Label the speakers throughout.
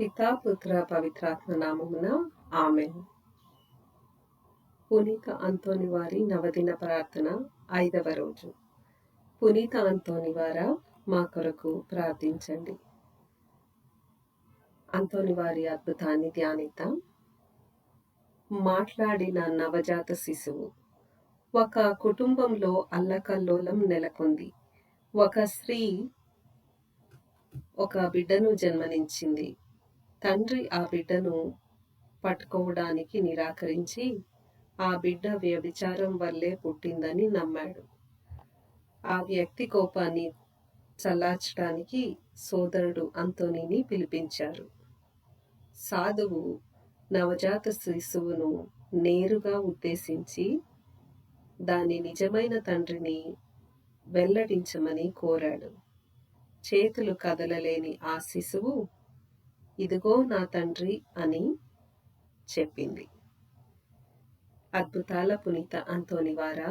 Speaker 1: పితా పుత్ర పవిత్రాత్మ నామమున ఆమెన్. పునీత అంతోని వారి నవదిన ప్రార్థన ఐదవ రోజు. పునీత అంతోని వార మా కొరకు ప్రార్థించండి. అంతోని వారి అద్భుతాన్ని ధ్యానిద్దాం. మాట్లాడిన నవజాత శిశువు ఒక కుటుంబంలో అల్లకల్లోలం నెలకొంది. ఒక స్త్రీ ఒక బిడ్డను జన్మనించింది తండ్రి ఆ బిడ్డను పట్టుకోవడానికి నిరాకరించి ఆ బిడ్డ వ్యభిచారం వల్లే పుట్టిందని నమ్మాడు. ఆ వ్యక్తి కోపాన్ని చల్లార్చడానికి సోదరుడు అంతోనిని పిలిపించారు. సాధువు నవజాత శిశువును నేరుగా ఉద్దేశించి దాని నిజమైన తండ్రిని వెల్లడించమని కోరాడు. చేతులు కదలలేని ఆ శిశువు ఇదిగో నా తండ్రి అని చెప్పింది. అద్భుతాల పునీత అంతోని వారా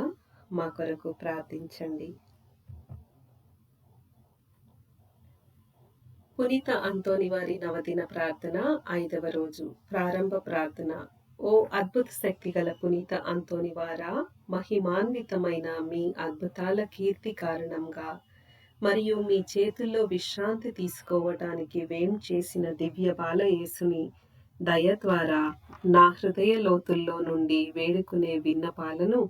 Speaker 1: మా కొరకు ప్రార్థించండి. పునీత అంతోని వారి నవదిన ప్రార్థన ఐదవ రోజు ప్రారంభ ప్రార్థన. ఓ అద్భుత శక్తి గల పునీత అంతోని వారా మహిమాన్వితమైన మీ అద్భుతాల కీర్తి కారణంగా మరియు మీ చేతుల్లో విశ్రాంతి తీసుకోవటానికి వేం చేసిన దివ్య బాల యేసుని దయ ద్వారా నా హృదయ లోతుల్లో నుండి వేడుకునే విన్నపాలను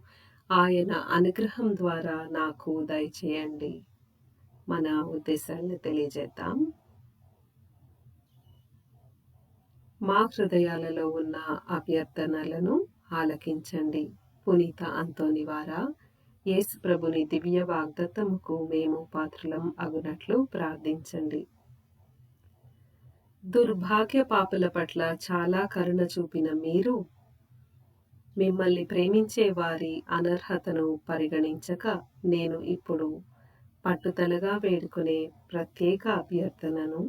Speaker 1: ఆయన అనుగ్రహం ద్వారా నాకు దయచేయండి. మన ఉద్దేశాన్ని తెలియజేద్దాం. మా హృదయాలలో ఉన్న అభ్యర్థనలను ఆలకించండి. పునీత అంతోని వారా యేసు ప్రభుని దివ్య వాగ్దత్తముకు మేము పాత్రలం అగునట్లు ప్రార్థించండి. దుర్భాగ్య పాపుల పట్ల చాలా కరుణ చూపిన మీరు మిమ్మల్ని ప్రేమించే వారి అనర్హతను పరిగణించక నేను ఇప్పుడు పట్టుదలగా వేడుకునే ప్రత్యేక అభ్యర్థనను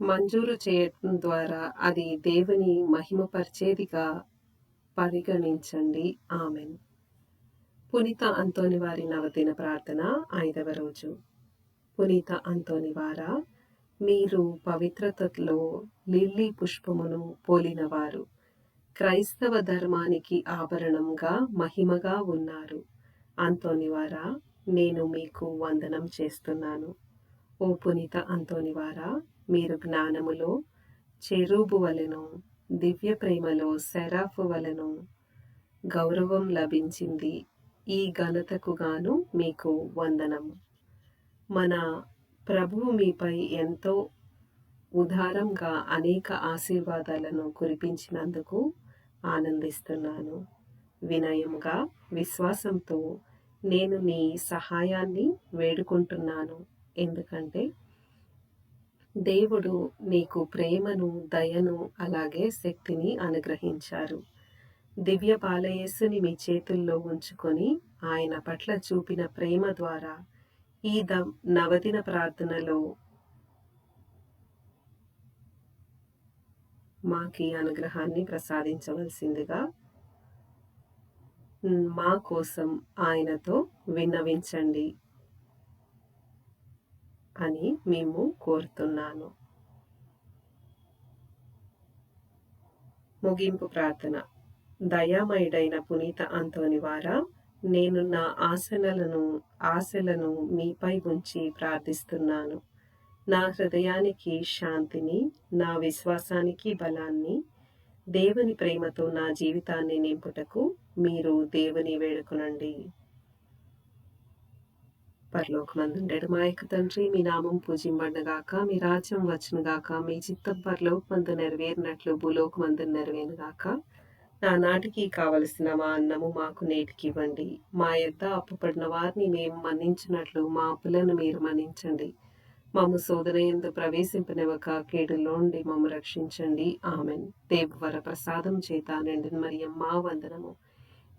Speaker 1: మంజూరు చేయటం ద్వారా అది దేవుని మహిమపరిచేదిగా పరిగణించండి. ఆమెన్. పునీత అంతోని వారి నవదిన ప్రార్థన ఐదవ రోజు. పునీత అంతోని వార మీరు పవిత్రతలో లిల్లీ పుష్పమును పోలినవారు. క్రైస్తవ ధర్మానికి ఆభరణంగా మహిమగా ఉన్నారు. అంతోని వారా నేను మీకు వందనం చేస్తున్నాను. ఓ పునీత అంతోని వారా మీరు జ్ఞానములో చెరూబు వలెను దివ్య ప్రేమలో సెరాఫు వలెను గౌరవం లభించింది. ఈ ఘనతకు గాను మీకు వందనము మన ప్రభువు మీపై ఎంతో ఉదారంగా అనేక ఆశీర్వాదాలను కురిపించినందుకు ఆనందిస్తున్నాను. వినయంగా విశ్వాసంతో నేను నీ సహాయాన్ని వేడుకుంటున్నాను. ఎందుకంటే దేవుడు నీకు ప్రేమను దయను అలాగే శక్తిని అనుగ్రహించారు. దివ్య బాలయేసుని మీ చేతుల్లో ఉంచుకొని ఆయన పట్ల చూపిన ప్రేమ ద్వారా ఈ ద నవదిన ప్రార్థనలో మాకి అనుగ్రహాన్ని ప్రసాదించవలసిందిగా మా కోసం ఆయనతో విన్నవించండి. అని మేము కోరుతున్నాను. ముగింపు ప్రార్థన. దయామయుడైన పునీత అంతోని వారా నేను నా ఆశనలను ఆశలను మీపై ఉంచి ప్రార్థిస్తున్నాను. నా హృదయానికి శాంతిని నా విశ్వాసానికి బలాన్ని దేవుని ప్రేమతో నా జీవితాన్ని నింపుటకు మీరు దేవుని వేడుకునండి. పరలోకమందుండెడు మా యొక్క తండ్రి మీ నామం పూజింబడగాక మీ రాజ్యం వచ్చునుగాక మీ చిత్తం పరలోకమందు నెరవేరినట్లు భూలోకమందు నెరవేరుగాక నా నాటికి కావలసిన మా అన్నము మాకు నేటికి ఇవ్వండి మా యొద్ద అప్పుపడిన వారిని మేము మన్నించినట్లు మా అప్పులను మీరు మన్నించండి. మమ్ము శోధనయందు ప్రవేశింపనివ్వక కీడులోండి మమ్మ రక్షించండి. ఆమెన్. దేవవర ప్రసాదం చేత నిండిన మరియమ్మ వందనము.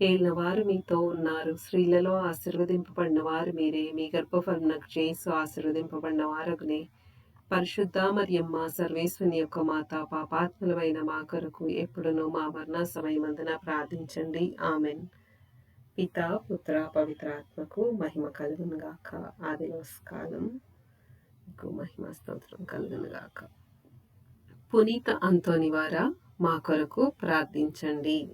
Speaker 1: ఏలిన వారు మీతో ఉన్నారు. స్త్రీలలో ఆశీర్వదింపబడిన వారు మీరే. మీ గర్భఫలమునకు చేసు ఆశీర్వదింపబడిన వారగునే పరిశుద్ధ మరియమ్మ సర్వేశ్వని యొక్క మాత పాపాత్ములమైన మా కొరకు ఎప్పుడునూ మా వర్ణ సమయమందున ప్రార్థించండి. ఆమెన్. పిత పుత్ర పవిత్రాత్మకు మహిమ కలుగునుగాక. ఆది నమస్కారం. మహిమ స్తోత్రం కలుగునుగాక. పునీత అంతోని వారా మా కొరకు ప్రార్థించండి.